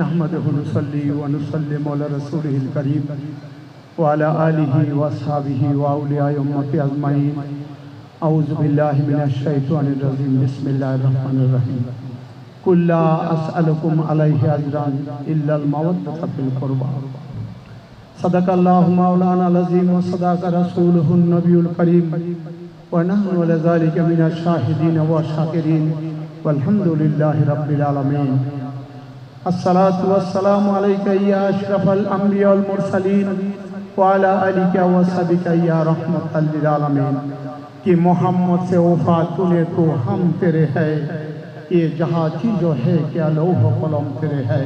نحمده ونصلي ونسلم على رسوله الكريم وعلى آله وأصحابه وأولياء أمته أجمعين. أعوذ بالله من الشيطان الرجيم. بسم الله الرحمن الرحيم. قل لا أسألكم عليه أجرا إلا المودة في القربى. صدق الله مولانا العظيم وصدق رسوله النبي الكريم. ونحن لذلك من الشاهدين والشاكرين. والحمد لله رب العالمين. الصلاة والسلام عليك يا أشرف الأنبياء والمرسلين وعلى آلك وصحبك يا رحمة للعالمين. کہ محمد سے وفا تلے تو ہم تیرے ہے یہ جہاں چیزو ہے کیا لوح قلم تیرے ہے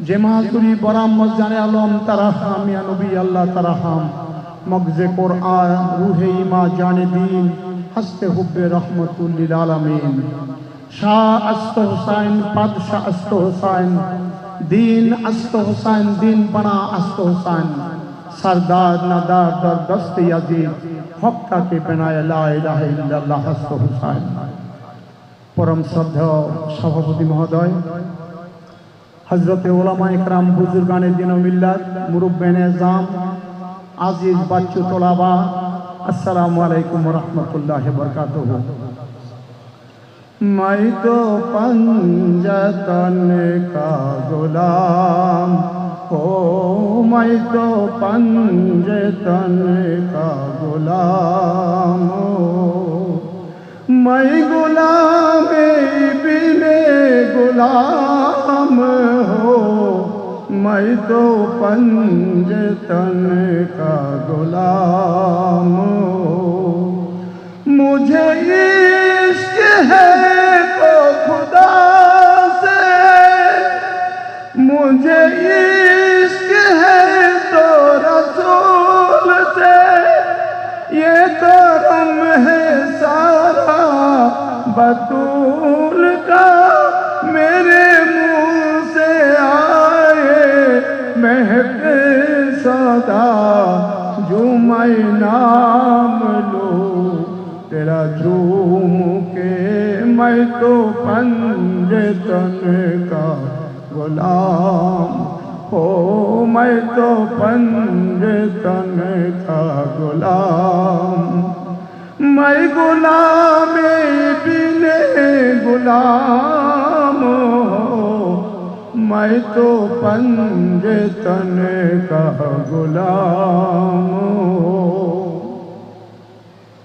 যে মাহাতুরি বরাম্মজ জানে আলম তারাহাম ইয়া নবী আল্লাহ তারাহাম মগজে কোরআন রুহে ইমা জানে দিন হস্তে হুব্বে রহমতুল লিল আলামিন শাহ আস্ত হুসাইন পাদশাহ আস্ত হুসাইন, দিন আস্ত হুসাইন, দিন বানা আস্ত হুসাইন, সরদার নাদার দর দস্ত ইয়াজিদ হকটাকে বেনায় লা ইলাহা ইল্লাল্লাহ আস্ত হুসাইন। পরম শ্রদ্ধ সভাপতি মহোদয় হজরতে ওলামা একরাম বুজুরগানের দিন মিল্লাত মুরুব্বেন এজাম আজিজ বাচ্চু তোলাবা, আসসালামু আলাইকুম রহমতুল্লাহ বারাকাতুহু। मैं तो पंजतन का गुलाम। ओ मैं तो पंजतन का गुलाम। ओ, मैं गुलाम बिने गुलाम हो। मैं तो पंजतन का गुलाम हो। मुझे इश्क है بطول کا میرے منہ سے آئے مہک سدا جو میں نام لو، تیرا جھوم کے میں تو پنج تن کا غلام ہو، میں تو پنج تن کا غلام۔ میں غلام بھی गुलाम हो मैं तो पंजतन का गुलाम हो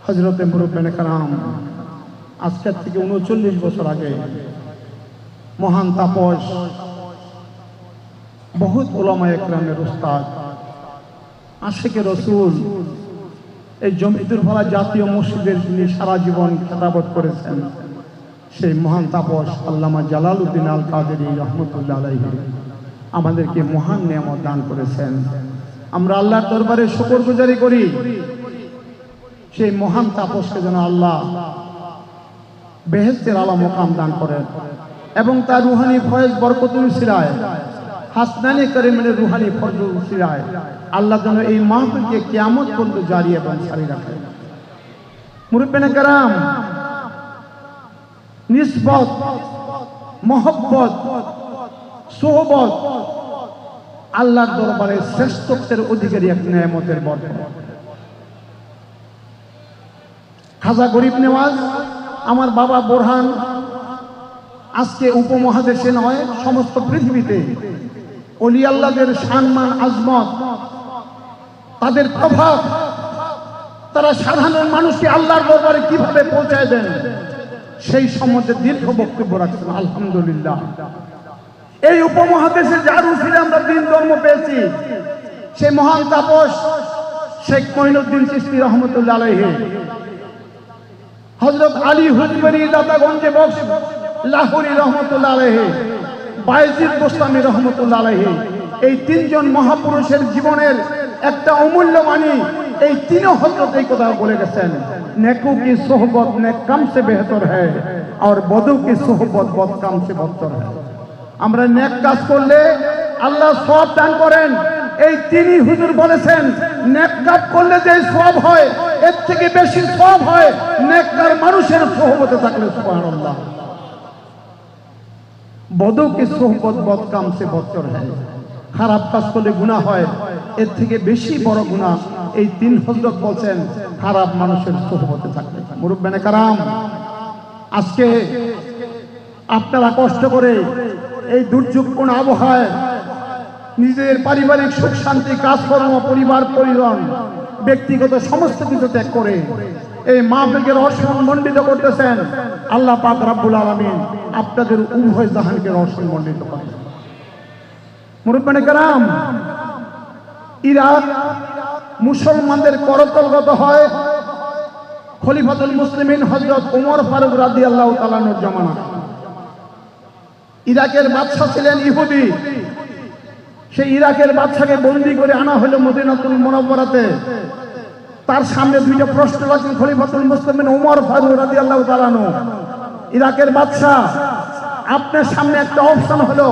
হজরতে মুরব্বেন কালাম আজকের থেকে উনচল্লিশ বছর আগে মহান তাপস বহুত ওলামা একরামের উস্তাদ আশেকে রসুল এই জমিতুর ফলা জাতীয় মসজিদের যিনি সারা জীবন খেতাবত করেছেন সেই মহান তাপস আল্লামা জালাল উদ্দিন আল কাদের রহমতুল্লাহ আলাইহি। আমাদেরকে মহান নিয়ামত দান করেছেন। আমরা আল্লাহর দরবারে শুকর গুজারি করি। সেই মহান তাপসকে যেন আল্লাহ বেহেস্তের আলা মোকাম দান করেন এবং তার রুহানি ফয়েজ বরকতুল সিরায়, হাসনানি করিমের রুহানি ফজল সিরায়, আল্লাহ যেন এই মাহফিলকে কিয়ামত পর্যন্ত জারি এবং সারি রাখেন। মুরব্বেনে কারাম নিসবত, মহব্বত, সোহবত, আল্লাহর দরবারে শ্রেষ্ঠত্বের অধিকারী এক নিয়ামতের বর্তমান খাজা গরিব নেওয়াজ, আমার বাবা বোরহান, আজকে উপমহাদেশে নয়, সমস্ত পৃথিবীতে অলি আল্লাহদের সম্মান, আজমত, তাদের প্রভাব, তারা সাধারণ মানুষকে আল্লাহর দরবারে কীভাবে পৌঁছায় দেন? সেই সম্বন্ধে দীর্ঘ বক্তব্য রাখছেন আলহামদুলিল্লাহ। এই উপমহাদেশে যার উচিলে আমরা দিন ধর্ম পেয়েছি সেই মহান তাপস, শেখ মহিনুদ্দিন চিস্তি রহমতুল্লাহ আলহে হজরত আলী হুজবেরি দাতাগঞ্জে বক্স, লাহোরি রহমতুল্লাহ আলহে বাইজিদ গোস্তামি রহমতুল্লাহ আলহে এই তিনজন মহাপুরুষের জীবনের একটা অমূল্য বাণী এই তিন হজরত এই কথা বলে গেছেন। নেকু কি সোহবত নেক কাম সে বেহতর হ্যায়, আর বদু কি সোহবত বদ কাম সে বদতর হ্যায়। আমরা নেক কাজ করলে আল্লাহ সব দান করেন। এই তিনি হুজুর বলেছেন, নেক কাজ করলে যে সব হয়, এর থেকে বেশি সব হয় নেককার মানুষের সহবতে থাকলে, সুবহানাল্লাহ। বদো কে সোহবত বদ কাম সে বদতর হয় খারাপ কাজ করলে গুণা হয়। এর থেকে বেশি বড় গুণা এই তিন হজরত বলছেন, খারাপ মানুষের সোহবতে থাকবে মুরব্বানে কারাম, আজকে আপনারা কষ্ট করে এই দুর্যোগপূর্ণ আবহাওয়ায় নিজের পারিবারিক সুখ, শান্তি, কাজকর্ম, পরিবার, পরিজন, ব্যক্তিগত সমস্ত কিছু ত্যাগ করে এই মা মাহফিলকে রসমন্ডিত করতেছেন। আল্লাহ পাক রাব্বুল আলামিন আপনাদের উভয় জাহানকে রসমন্ডিত করেন। মুরব্বানে ইরাক মুসলমানদের করতলগত হয় খলিফাতুল মুসলিমিন হজরত উমর ফারুক রাদি আল্লাহ তালানোর জামানা। ইরাকের বাদশাহ ছিলেন ইহুদি। সেই ইরাকের বাচ্চাকে বন্দি করে আনা হলো মদিনাতুল মোনাব্বরাতে তার সামনে দুইটা প্রশ্ন রাখছেন খলিফাতুল মুসলিমিন ওমর ফারুক রাদি আল্লাহ তালানো ইরাকের বাদশাহ, আপনার সামনে একটা অপশন হলো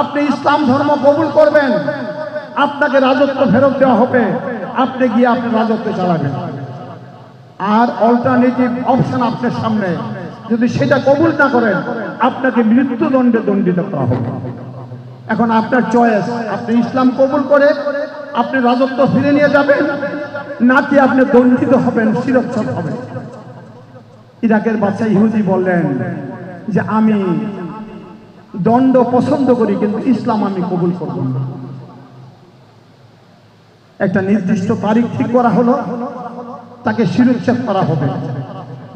আপনি ইসলাম ধর্ম কবুল করবেন। আপনাকে রাজত্ব ফেরত দেওয়া হবে। আপনি গিয়ে আপনি রাজত্ব চালাবেন। আর অল্টারনেটিভ অপশন আপনার সামনে। যদি সেটা কবুল না করেন, আপনাকে মৃত্যুদণ্ডে দণ্ডিত করা হবে। এখন আপনার চয়েস আপনি ইসলাম কবুল করে আপনি রাজত্ব ফিরে নিয়ে যাবেন নাকি আপনি দণ্ডিত হবেন, শিরচ্ছদ হবেন। ইরাকের বাচ্চা ইহুদি বললেন যে, আমি দণ্ড পছন্দ করি, কিন্তু ইসলাম আমি কবুল করব না। একটা নির্দিষ্ট তারিখ ঠিক করা হলো, তাকে শিরোচ্ছেদ করা হবে।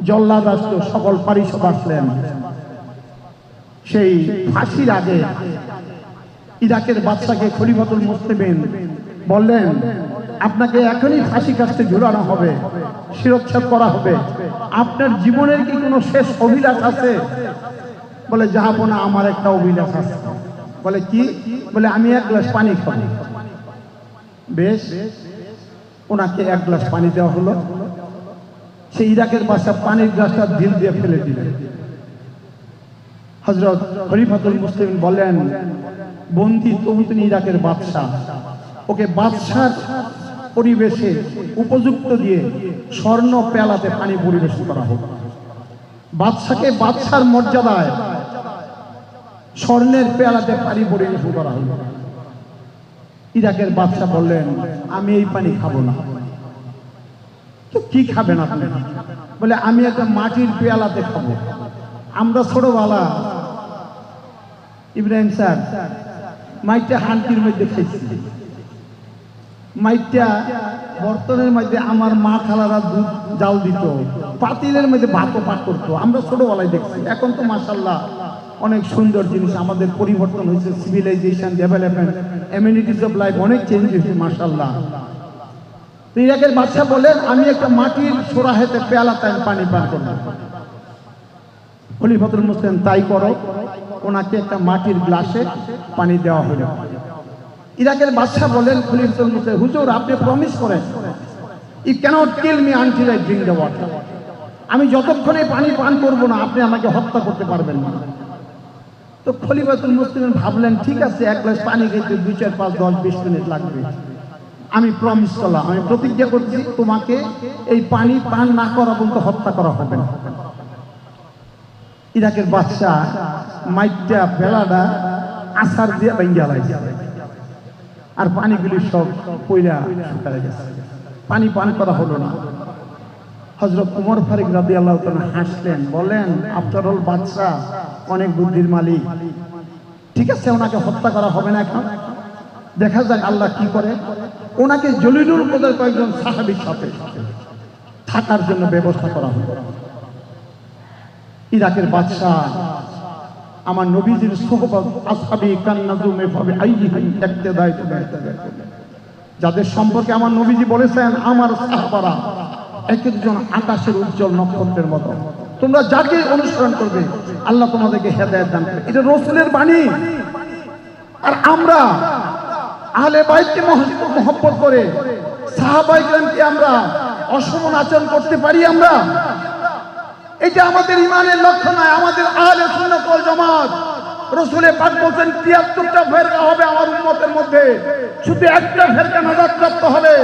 জল্লাদ রাষ্ট্র সকল পারিষদ আসলেন। সেই ফাঁসির আগে ইরাকের বাচ্চাকে খলিফাতুল মুসলিমিন বললেন, আপনাকে এখনই ফাঁসি কাছতে ঝুলানো হবে, শিরোচ্ছেদ করা হবে। আপনার জীবনের কি কোনো শেষ অভিলাষ আছে? বলে, যাহাবো না, আমার একটা অভিলাষ আছে। বলে, কি? বলে, আমি এক গ্লাস পানি খাব। বেশ, ওনাকে এক গ্লাস পানি দেওয়া হলো। সেই ইরাকের বাসা পানির গ্লাসটা দিল দিয়ে ফেলে দিলেন। হজরত খলিফাতুল মুসলিম বলেন বন্দি তবু তিনি ইরাকের বাদশাহ। ওকে বাদশার পরিবেশে উপযুক্ত দিয়ে স্বর্ণ পেলাতে পানি পরিবেশন করা হোক। বাদশাকে বাদশার মর্যাদায় স্বর্ণের পেয়ালাতে পানি পরিবেশন করা হলো। ইরাকের বাচ্চা বললেন, আমি এই পানি খাব না। কি খাবেন আপনি? বলে, আমি একটা মাটির পেয়ালাতে খাব। আমরা ছোটবেলা ইব্রাহিম স্যার মাইটা হান্টির মধ্যে খেয়েছি। মাইটা বর্তনের মধ্যে আমার মা খালারা দুধ, জাল দিত। পাতিলের মধ্যে ভাতও পাক করতো। আমরা ছোটবেলায় দেখছি। এখন তো মাসাল্লাহ অনেক সুন্দর জিনিস আমাদের পরিবর্তন হয়েছে civilisation development amenities of life অনেক চেঞ্জ হয়েছে মাসাল্লাহ তো ইরাকের বাচ্চা বলেন, আমি একটা মাটির সোরাহেতে পেয়ালাতে আমি পানি পান করব খলিফাতুল মুসলিম, তাই করো। ওনাকে একটা মাটির গ্লাসে পানি দেওয়া হলো। ইরাকের বাদশাহ বলেন, খলিফাতুল মুসলিম, হুজুর, আপনি প্রমিস করেন I can't kill me until I drink the water আমি যতক্ষণে পানি পান করব না, আপনি আমাকে হত্যা করতে পারবেন না। তো খলিফাতুল মুসলিম ভাবলেন, ঠিক আছে, এক গ্লাস পানি খেতে দুই চার পাঁচ দশ বিশ মিনিট লাগবে। আমি প্রমিস করলাম, আমি প্রতিজ্ঞা করছি তোমাকে এই পানি পান না করা পর্যন্ত হত্যা করা হবে না। ইরাকের বাদশাহ মাইটা বেলাটা আসার দিয়ে ভেঙ্গা লাগছে আর পানিগুলি সব পইরা শুকায় গেছে। পানি পান করা হলো না। হজরত উমর ফারিক রাদি আল্লাহ হাসলেন, বলেন আফটার অল বাদশাহ অনেক বুদ্ধির মালিক। ঠিক আছে, ওনাকে হত্যা করা হবে না এখন। দেখা যাক আল্লাহ কি করে। ওনাকে জলিলুল কদের কয়েকজন সাহাবির সাথে থাকার জন্য ব্যবস্থা করা হবে। ইরাকের বাদশাহ, আমার নবীজির সোহবত আসহাবি কান্নাজুমে ভাবে আইহিহিম ইক্তেদায় তো যাদের সম্পর্কে আমার নবীজি বলেছেন, আমার সাহাবারা এক একজন আকাশের উজ্জ্বল নক্ষত্রের মতো। তোমরা যাকে অনুসরণ করবে, আল্লাহ তোমাদেরকে হেদায়ত দান করবে। এটা রসুলের বাণী। আর আমরা আহলে বাইতকে মহব্বত করে সাহাবাইকে আমরা অসমান আচরণ করতে পারি আমরা? এটা আমাদের ইমানের লক্ষ্য নয়, আমাদের আহলে শূন্য জামাত। রসুলে পাক বলছেন, তিয়াত্তরটা ফেরকা হবে আমার উন্মতের মধ্যে। শুধু একটা ফেরকা নাজাদ প্রাপ্ত হবে।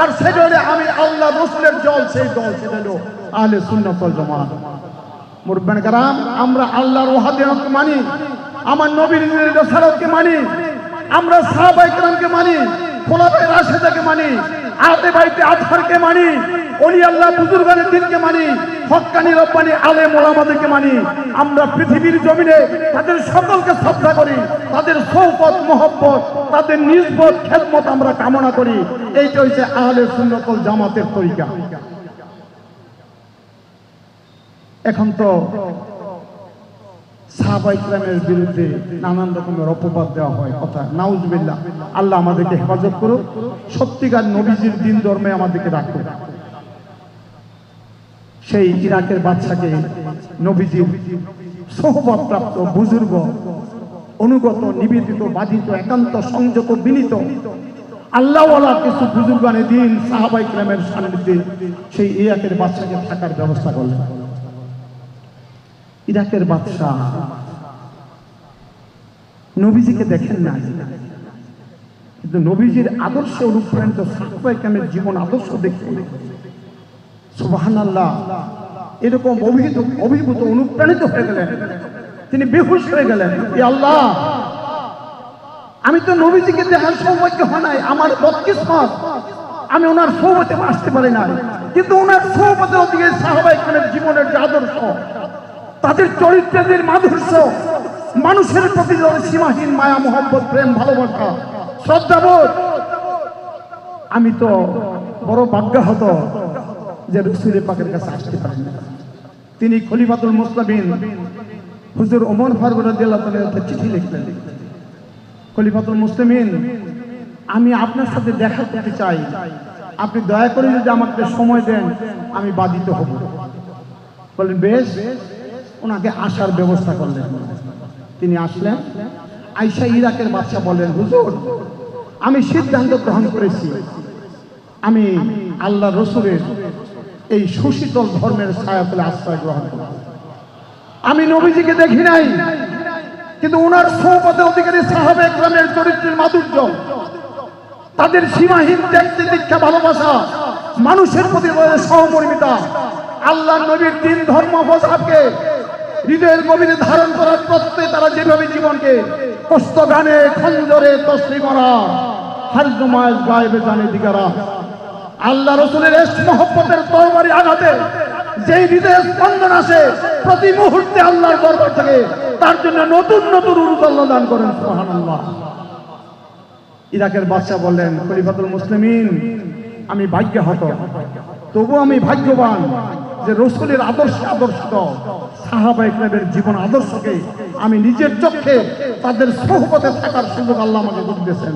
আর সেজন্য আমি আল্লাহ রসুলের জল সেই দল সেটা হলো আহলে সুন্নতল জমা মুরব্বান কারাম, আমরা আল্লাহর ওহাদিনকে মানি। আমার নবীর রসালতকে মানি। আমরা সাহাবাইকরামকে মানি। খোলাপের রাশেদাকে মানি। আলে বাইতে আজহারকে মানি, অলি আল্লাহ বুজুর্গানের দিনকে মানি হক্কানি রব্বানি আলে মোলামাদেরকে মানি। আমরা পৃথিবীর জমিনে তাদের সকলকে শ্রদ্ধা করি, তাদের সৌপত মহব্বত, তাদের নিজবত খেদমত আমরা কামনা করি। এইটা হচ্ছে আহলে সুন্নতল জামাতের তরিকা। এখন তো সাহাবাইকরামের বিরুদ্ধে নানান রকমের অপবাদ দেওয়া হয়। কথা নাউজবিল্লাহ, আল্লাহ আমাদেরকে হেফাজত করুক, সত্যিকার নবীজির দিন ধর্মে আমাদেরকে রাখুক। সেই ইরাকের বাচ্চাকে নবীজির সোহবত প্রাপ্ত বুজুর্গ, অনুগত, নিবেদিত, বাধিত, একান্ত সংযত, বিনীত, আল্লাহওয়ালা কিছু বুজুর্গানে দিন সাহাবাই ক্রামের সান্নিধ্যে সেই ইরাকের বাচ্চাকে থাকার ব্যবস্থা করলেন। ইরাকের বাদশাহ। নবীজিকে দেখেন না কিন্তু নবীজির আদর্শ অনুপ্রাণিত সাহাবাই ক্রামের জীবন আদর্শ দেখে সুবাহান আল্লাহ এরকম অভিহিত অভিভূত, অনুপ্রাণিত হয়ে গেলেন। তিনি বেহুশ হয়ে গেলেন। আল্লাহ, আমি তো নবীজিকে দেখার সৌভাগ্য হয় নাই, আমার বদকিসমত। আমি ওনার সৌবতে আসতে পারি নাই। কিন্তু ওনার খানের জীবনের যে আদর্শ তাদের চরিত্রের মাধুর্য, মানুষের প্রতি সীমাহীন মায়া, মোহব্বত, প্রেম, ভালোবাসা শ্রদ্ধাবোধ আমি তো বড় ভাগ্যাহত যে রসুল পাকের কাছে আসতে পারেন। তিনি খলিফাতুল মুসলামিন। হুজুর ওমর ফারুক চিঠি লিখলেন। খলিফাতুল মুসলিমিন, আমি আপনার সাথে দেখা করতে চাই। আপনি দয়া করে যদি আমাকে সময় দেন, আমি বাধিত হব। বলেন বেশ। ওনাকে আসার ব্যবস্থা করলেন। তিনি আসলেন। আইসা ইরাকের বাদশা বললেন, হুজুর, আমি সিদ্ধান্ত গ্রহণ করেছি। আমি আল্লাহ রসুলের এই সুশীতল ধর্মের ছায়াতলে আশ্রয় গ্রহণ করব। আমি নবীজিকে দেখি নাই, কিন্তু ওনার সৌপথে অধিকারী সাহাবে একরামের চরিত্রের মাধুর্য, তাদের সীমাহীন ত্যাগতে দীক্ষা, ভালোবাসা, মানুষের প্রতি সহমর্মিতা। আল্লাহ নবীর তিন ধর্ম মজাবকে হৃদয়ের গভীরে ধারণ করার প্রত্যয়ে তারা যেভাবে জীবনকে কষ্ট গানে খঞ্জরে তসলি মরা হারজমায় গায়েবে জানে দিগারা। আল্লাহ রসুলের এস মহব্বতের তরবারি আঘাতে যেই হৃদয়ে স্পন্দন আসে, প্রতি মুহূর্তে আল্লাহর দরবার থেকে তার জন্য নতুন নতুন উরুদল্লা দান করেন, সুবহানাল্লাহ। ইরাকের বাদশা বললেন, খলিফাতুল মুসলিমিন, আমি ভাগ্যহত। তবু আমি ভাগ্যবান। যে রসুলের আদর্শ আদর্শ সাহাবা ইকরামের জীবন আদর্শকে আমি নিজের চোখে তাদের সহপথে থাকার সুযোগ আল্লাহ আমাকে দিতেছেন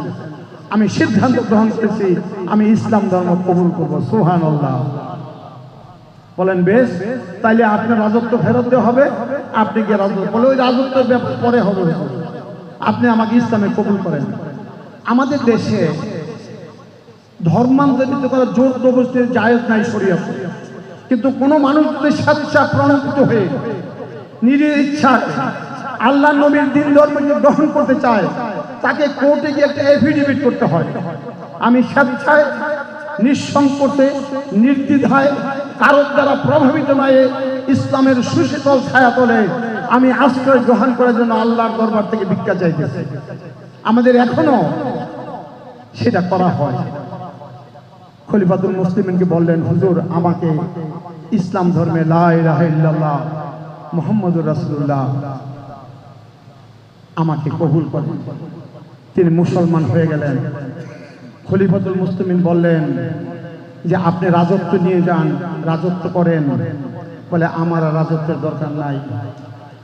আমি সিদ্ধান্ত গ্রহণ করেছি, আমি ইসলাম ধর্ম কবুল করব সোহান আল্লাহ বলেন, বেশ, তাইলে আপনার রাজত্ব ফেরত দেওয়া হবে? আপনি গিয়ে রাজত্ব, বলে ওই রাজত্বের ব্যাপার পরে হবে। আপনি আমাকে ইসলামে কবুল করেন। আমাদের দেশে ধর্মান্তরিত করা জোর জবরদস্তির জায়েজ নাই শরীয়ত। কিন্তু কোনো মানুষ যদি স্বেচ্ছা প্রণোদিত হয়ে নিজের ইচ্ছা আল্লাহ নবীর দিন ধর্মকে গ্রহণ করতে চায়, তাকে কোর্টে গিয়ে একটা এফিডেভিট করতে হয়। আমি স্বেচ্ছায়, নিঃসংকোচে, নির্দ্বিধায়, কারোর দ্বারা প্রভাবিত নয়, ইসলামের সুশীতল ছায়া তোলে আমি আশ্রয় গ্রহণ করার জন্য আল্লাহর দরবার থেকে ভিক্ষা চাইতেছি। আমাদের এখনও সেটা করা হয়। খলিফাতুল মুসলিমকে বললেন, হুজুর, আমাকে ইসলাম ধর্মে রাহিল্লাহ মোহাম্মদুর রাসুল্লাহ আমাকে কবুল করেন। তিনি মুসলমান হয়ে গেলেন। খলিফাতুল মুস্তমিন বললেন যে, আপনি রাজত্ব নিয়ে যান, রাজত্ব করেন। বলে, আমার রাজত্বের দরকার নাই।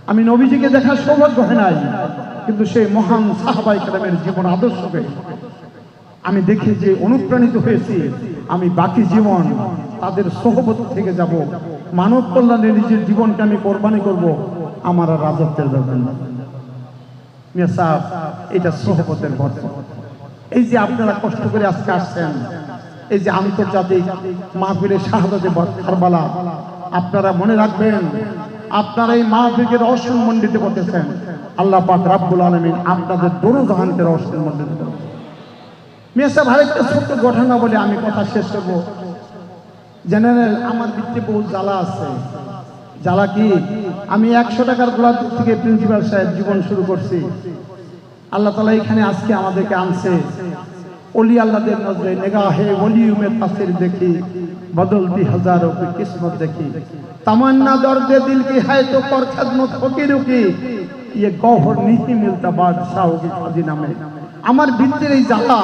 আমি নবীজিকে দেখার সৌভাগ্য হয় নাই, কিন্তু সেই মহান সাহাবাই কালামের জীবন আদর্শকে আমি দেখে যে অনুপ্রাণিত হয়েছি আমি বাকি জীবন তাদের সহবত থেকে যাব। মানব কল্যাণে নিজের জীবনকে আমি কোরবানি করব। আমার আর রাজত্বের দরকার এটা সহবতের গল্প এই যে আপনারা কষ্ট করে আজকে আসছেন, এই যে আন্তর্জাতিক মাহফিলের শাহাদতে কারবালা আপনারা মনে রাখবেন, আপনারা এই মাহফিলকে রহস্যমণ্ডিত করতেছেন। আল্লাহ পাক রাব্বুল আলামিন আপনাদের দোনো জাহানকে রহস্যমণ্ডিত করবেন মিয়া সাহেব আরেকটা ছোট্ট ঘটনা বলে আমি কথা শেষ করবো জেনারেল আমার ভিত্তি বহু জ্বালা আছে জ্বালা কি আমি একশো টাকার গোলাপ থেকে প্রিন্সিপাল সাহেব জীবন শুরু করছি আল্লাহ তালা এখানে আজকে আমাদেরকে আনছে অলি আল্লাহদের নজরে নেগাহে ওলিউমের তাসির দেখি বদলতি হাজারোं की किस्मत देखी तमन्ना दर्द दिल की है तो कर खदमत फकीरों की ये गौहर नहीं मिलता बादशाहों की खजिना में আমার ভিতরের এই জ্বালা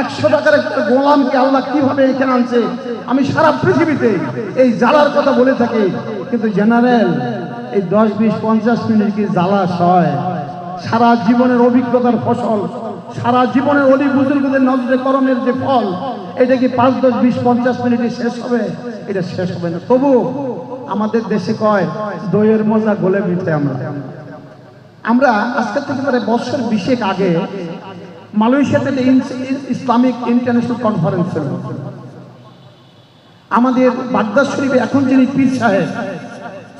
একশো টাকার একটা গোলামকে আল্লাহ কীভাবে এখানে আনছে? আমি সারা পৃথিবীতে এই জ্বালার কথা বলে থাকি, কিন্তু জেনারেল, এই দশ, বিশ, পঞ্চাশ মিনিট কি জ্বালা সয়? সারা জীবনের অভিজ্ঞতার ফসল, সারা জীবনের অলি বুজুর্গদের নজরে করণের যে ফল, এটা কি পাঁচ, দশ, বিশ, পঞ্চাশ মিনিটে শেষ হবে? এটা শেষ হবে না। তবু আমাদের দেশে কয়, দইয়ের মজা গোলে মিটে আমরা। আমরা আজকে থেকে প্রায় বছর বিশেক আগে মালয়েশিয়াতে ইসলামিক ইন্টারন্যাশনাল কনফারেন্স ছিল আমাদের বাগদাদ শরীফে এখন যিনি পীর সাহেব,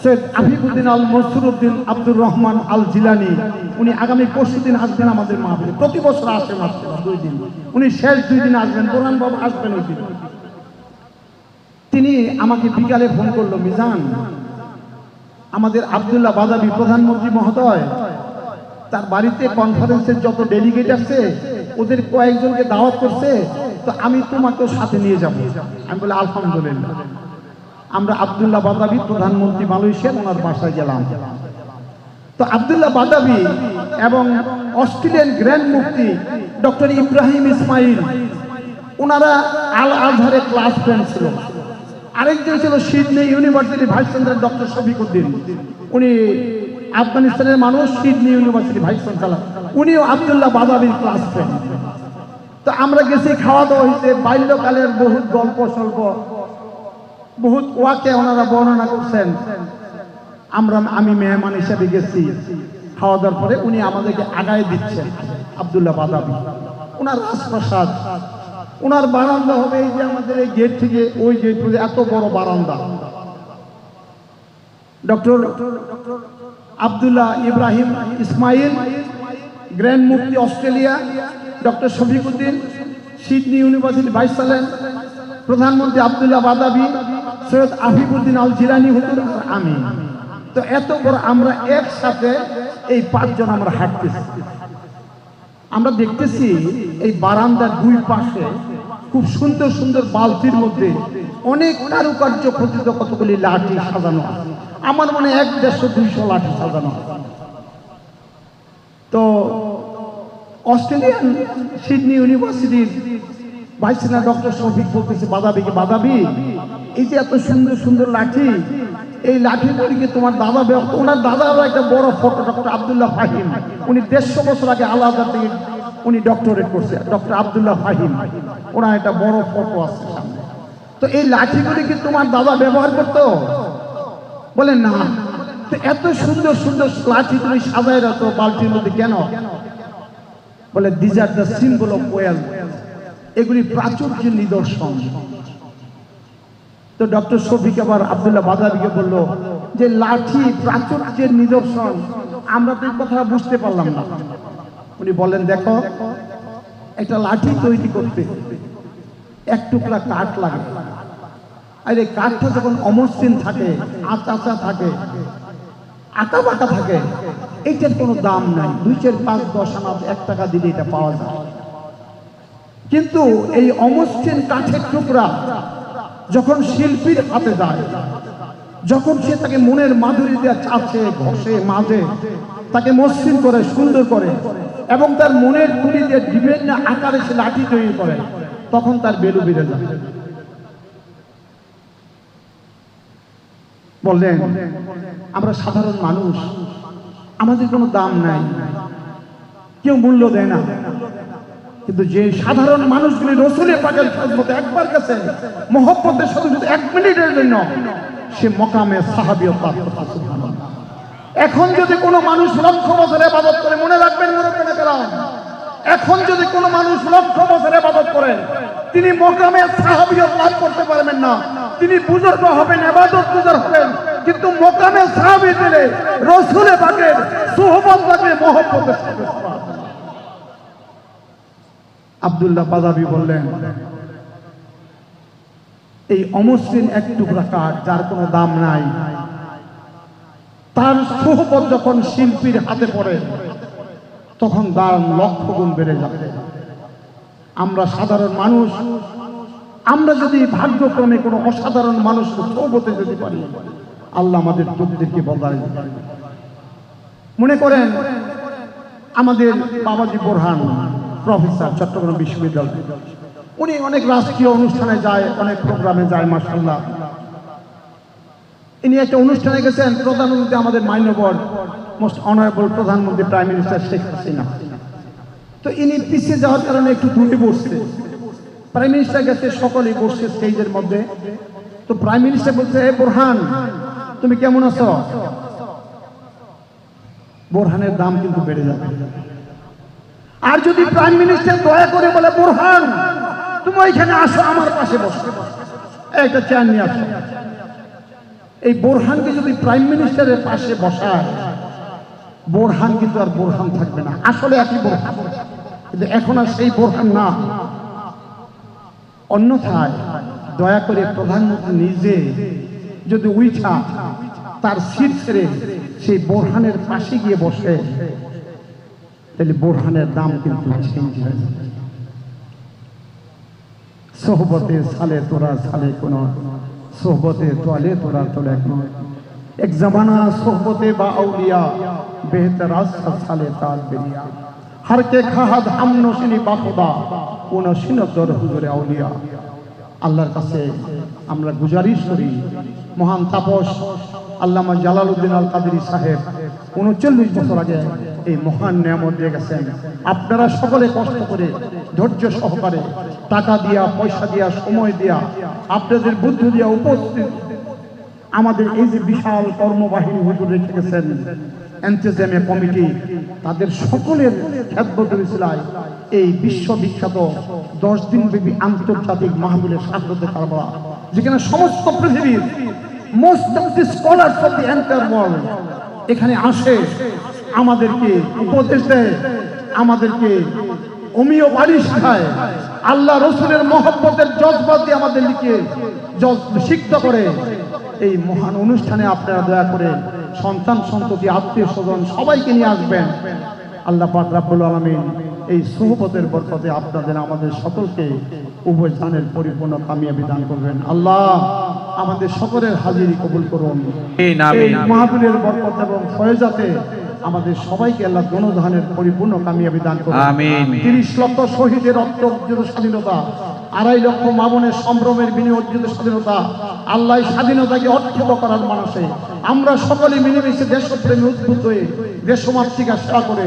সৈয়দ আফিকুদ্দিন আল মসুরুদ্দিন আব্দুর রহমান আল জিলানি, উনি আগামী পরশু দিন আসবেন আমাদের মাহফিলে। প্রতি বছর আসেন আসছেন দুই দিন। উনি শেষ দুই দিন আসবেন। বোরান বাবু আসবেন ওই দিন। তিনি আমাকে বিকালে ফোন করল, মিজান, আমাদের আব্দুল্লাহ বাদাবি প্রধানমন্ত্রী মহোদয় তার বাড়িতে কনফারেন্সের যত ডেলিগেট আছে ওদের কয়েকজনকে দাওয়াত করছে, তো আমি তোমাকেও সাথে নিয়ে যাব। আমি বলি, আলহামদুলিল্লাহ। আমরা আব্দুল্লাহ বাদাবি, প্রধানমন্ত্রী মালয়েশিয়ার, ওনার বাসায় গেলাম। তো আব্দুল্লাহ বাদাবি এবং অস্ট্রেলিয়ান গ্র্যান্ড মুক্তি ডক্টর ইব্রাহিম ইসমাইল, ওনারা আল আজহারের ক্লাস ফ্রেন্ড ছিল। আরেকজন ছিল Sydney university vice chancellor doctor Shafiquddin. উনি আফগানিস্তানের মানুষ সিডনি ইউনিভার্সিটি ভাইস চ্যান্সেলর উনিও আব্দুল্লাহ বাদাবির ক্লাস ফ্রেন্ড। তো আমরা গেছি খাওয়া দাওয়া হয়েছে বাল্যকালের বহুত গল্প, স্বল্প। বহুত ওয়াকে ওনারা বর্ণনা করছেন, আমরা, আমি মেহমান হিসেবে গেছি। খাওয়া দাওয়ার পরে উনি আমাদেরকে আগায় দিচ্ছেন, আব্দুল্লাহ বাদাবি ওনার রাজপ্রসাদ। ওনার বারান্দা হবে এই যে আমাদের এই গেট থেকে, ওই গেট এত বড় বারান্দা। Doctor Abdullah Ibrahim Ismail, grand মুফতি Australia, doctor Shafiquddin, Sydney university vice chancellor প্রধানমন্ত্রী আব্দুল্লাহ বাদাবি, সৈয়দ আফিকুদ্দিন আল জিলানি হুজুর আর আমি তো এত বড় আমরা একসাথে এই পাঁচজন আমরা হাঁটতেছি আমরা দেখতেছি এই বারান্দার দুই পাশে খুব সুন্দর সুন্দর বালতির মধ্যে অনেক কারুকার্য খচিত কতগুলি লাঠি সাজানো আছে। আমার মনে এক দেড়শো, দুইশো লাঠি সাজানো তো অস্ট্রেলিয়ান সিডনি ইউনিভার্সিটির ভাইস চ্যান্সেলর ডক্টর শফিক বলতেছে বাদাবিকে বাদাবি এই যে এত সুন্দর সুন্দর লাঠি, এই লাঠি গুলিকে তোমার দাদা ব্যবহার ওনার দাদারও একটা বড় ফটো, ডক্টর আবদুল্লাহ ফাহিম। উনি দেড়শো বছর আগে আলাদা থেকে উনি ডক্টরেট করছে, ডক্টর আবদুল্লাহ ফাহিম। ওনার একটা বড় ফটো আছে সামনে। তো এই লাঠিগুলি কি তোমার দাদা ব্যবহার করতো? বলে না। এত সুন্দর সুন্দর লাঠি তুমি সাজায় রাখো বালতির মধ্যে কেন? বলে these are the symbol of wealth এগুলি প্রাচুর্যের নিদর্শন। তো ডক্টর শফিক আবার আবদুল্লাহ বাদাবিকে বলল যে, লাঠি প্রাচুর্যের নিদর্শন, আমরা তো কথা বুঝতে পারলাম না। উনি বলেন, দেখো একটা লাঠি তৈরি করতে এক টুকরা কাঠ লাগে। আর এই কাঠটা যখন অমসৃণ থাকে আঁচা আঁচা থাকে আঁকা বাঁকা থাকে এইটার কোনো দাম নাই। দুই চার পাঁচ দশ আনা এক টাকা দিলে এটা পাওয়া যায়। কিন্তু এই অমসৃণ কাঠের টুকরা যখন শিল্পীর হাতে যায়, যখন সে তাকে মনের মাধুরী দিয়ে চাচ্ছে, ঘষে মাঝে তাকে মসৃণ করে, সুন্দর করে, এবং তার মনের তুলি দিয়ে বিভিন্ন আকারে সে লাঠি তৈরি করে, তখন তার বেলু বেড়ে যায়। বললেন, আমরা সাধারণ মানুষ, আমাদের কোনো দাম নাই। কেউ মূল্য দেয় না। কিন্তু যে সাধারণ মানুষগুলি রসুলের পাকের খেদমতে একবার কাছে মহব্বতের সাথে শুধু এক মিনিটের জন্য, সে মকামে সাহাবিয়ত এখন যদি কোনো মানুষ লক্ষ বছর আবাদত করে, মনে রাখবেন মনে কেরাম এখন যদি কোনো মানুষ লক্ষ বছর আবাদত করে তিনি মকামে সাহাবিয়ত লাভ করতে পারবেন না। তিনি বুজুর্গ হবেন, আবাদত গুজার হবেন, কিন্তু মকামে সাহাবি দিলে রসুলে পাকের সোহবত লাগবে মহব্বতের সাথে আবদুল্লাহ বাদাবি বললেন, এই অমসৃণ এক টুকরা কাঠ যার কোনো দাম নাই, তার সুহবত যখন শিল্পীর হাতে পড়ে তখন দাম লক্ষ গুণ বেড়ে যাবে আমরা সাধারণ মানুষ, আমরা যদি ভাগ্যক্রমে কোনো অসাধারণ মানুষের সৌবতে যদি পারি, আল্লাহ আমাদের দিতে পারে। মনে করেন, আমাদের বাবাজি বোরহান, প্রফেসর চট্টগ্রাম বিশ্ববিদ্যালয়, উনি অনেক রাষ্ট্রীয় অনুষ্ঠানে যায়, অনেক প্রোগ্রামে যায় মাসাল্লাহ ইনি একটা অনুষ্ঠানে গেছেন প্রধানমন্ত্রী আমাদের মান্যবর মোস্ট অনারেবল প্রধানমন্ত্রী প্রাইম মিনিস্টার শেখ হাসিনা তো ইনি পিছিয়ে যাওয়ার কারণে একটু দূরে বসছে। প্রাইম মিনিস্টার গেছে, সকলেই বসছে স্টেজের মধ্যে। তো প্রাইম মিনিস্টার বলছে এ বোরহান, তুমি কেমন আছো? বোরহানের দাম কিন্তু বেড়ে যাবে। আর যদি প্রাইম মিনিস্টার দয়া করে বলে, বোরহান, তুমি ওইখানে আসো, আমার পাশে বসো। একটা চেয়ার নিয়ে আসো। এই বোরহানকে যদি প্রাইম মিনিস্টারের পাশে বসায় বোরহান কিন্তু আর বোরহান থাকবে না। আসলে একই বোরহান। কিন্তু এখন আর সেই বোরহান না। অন্যথায় দয়া করে প্রধানমন্ত্রী নিজে যদি উইছা তার সিট ছেড়ে সেই বোরহানের পাশে গিয়ে বসে, তাহলে বোরহানের দাম কিন্তু চেঞ্জ হয়ে যাবে। সোহবতে সালে তোরা সালে কোন, সোহবতে তোয়ালে তোরা তোলে কোন। এক জমানা সোহবতে বা আউলিয়া রাস্তা সালে তাল বেরিয়া হর কে খাহাদ নসিনি বাখুদা কোন সিনতর হুজুরে আউলিয়া। আল্লাহর কাছে আমরা গুজারিশ করি। মহান তাপস আল্লামা জালালউদ্দিন আল কাদেরী সাহেব উনচল্লিশ বছর আগে এই মহান নিয়ামত দিয়ে গেছেন। আপনারা সকলে কষ্ট করে ধৈর্য সহকারে টাকা দিয়া, পয়সা দিয়া, সময় দিয়া আপনাদের বুদ্ধি দিয়া উপস্থিত আমাদের এই যে বিশাল কর্মবাহিনী হুজুর রেখে গেছেন এনটিজেমে কমিটি, তাদের সকলের খ্যাতবদলিসিলায় এই বিশ্ববিখ্যাত দশ দিন ব্যাপী আন্তর্জাতিক মাহবিলের স্বাগত কারবা যেখানে সমস্ত পৃথিবীর most of the scholars of the entire world এখানে আসে, আমাদেরকে উপদেশ দেয়, আমাদেরকে অমীয় বাড়ি শেখায় আল্লাহ রসুলের মহব্বতের জজবাত দিয়ে আমাদের লিখে শিক্ষিত করে। এই মহান অনুষ্ঠানে আপনারা দয়া করে সন্তান সন্ততি আত্মীয় স্বজন সবাইকে নিয়ে আসবেন। আল্লাহ পাক রাব্বুল আলামিন এই সুহবতের বরকতে আপনাদের আমাদের সকলকে উভয় স্থানের পরিপূর্ণ কামিয়াবি দান করবেন। আল্লাহ আমাদের সকলের হাজিরি কবুল করুন। এই। মাহফিলের বরকত এবং ফয়জাতে আমাদের সবাইকে আল্লাহ জনধানের পরিপূর্ণ কামিয়াবি দান করুন। তিরিশ লক্ষ শহীদের রক্ত অর্জিত স্বাধীনতা আড়াই লক্ষ মামনের সম্ভ্রমের বিনিয়োগ অর্জিত স্বাধীনতা আল্লাহ স্বাধীনতাকে অর্থব করার মানুষে আমরা সকলে মিলেমিশে দেশপ্রেমী উদ্ভূত হয়ে দেশমাতৃকা সেবা করে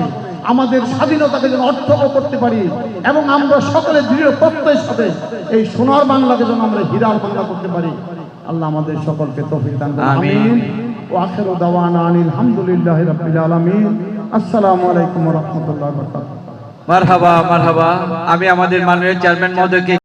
আমাদের স্বাধীনতাকে যেন অর্থব করতে পারি এবং আমরা সকলে দৃঢ় প্রত্যয়ের সাথে এই সোনার বাংলাকে যেন আমরা হীরার বাংলা করতে পারি। আল্লাহ আমাদের সকলকে তৌফিক দান করুন। আমিন। আলাইকুম আমি আমাদের মাননীয় চেয়ারম্যান মহোদয়কে